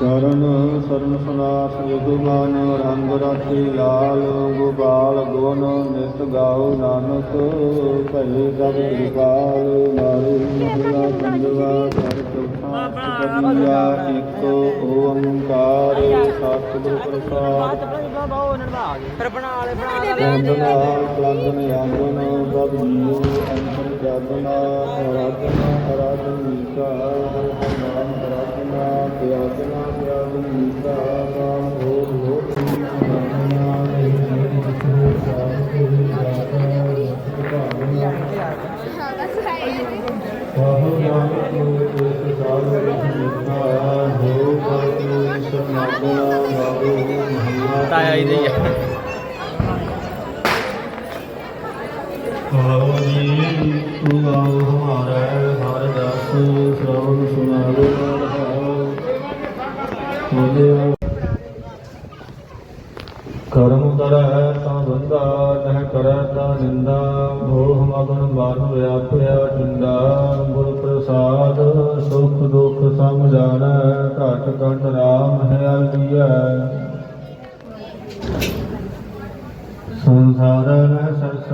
ਚਰਨ ਸਰਨ ਸਨਾਸ ਜੁਗਮਾਨ ਰੰਗ ਰਾਤੀ ਲਾਲ ਗੋਪਾਲ ਗੁਣ, ਨਿਤ ਗਾਉ ਨਾਨਕ ਭਲੇ ਸਭ ਕਿਰਪਾਲ। ਮਾਰੂ ਮਹਲਾ ਪੰਜਵਾ ਕਰ ਚੌਥਾ ਸਤਿਆ ਇੱਕ ਓੰਕਾਰ ਸਤਿਗੁਰ ਪ੍ਰਸਾਦ। ਫਿਰ ਬਣਾ ਲੈ ਬਣਾ ਲੈ ਵੰਦਨਾ ਕਲੰਦਨ ਸਾਧ ਮੀਕਾ ਹੀ। ਆ ਆਓ ਜੀ ਤੂੰ ਆਓ ਹਮਾਰਾ ਹਰ ਦਾਸ ਸ੍ਰਵਣ ਬੋਲੇ ਕਰਮ ਕਰੈ ਤਾਂ ਬੰਦਾ ਨਹਿ ਕਰੈ ਤਾਂ ਨਿੰਦਾ। ਮੋਹ ਮਗਨ ਮਨ ਵਿਆਪਿਆ ਚੁੰਦਾ ਗੁਰ ਪ੍ਰਸਾਦ ਸੁਖ ਦੁਖ ਸਮ ਜਾਣੈ, ਘਟ ਘਟ ਰਾਮ ਹੈ ਅਲਦੀਐ ਸੰਸਾਰ ਰਹਿ ਸਰਸਾ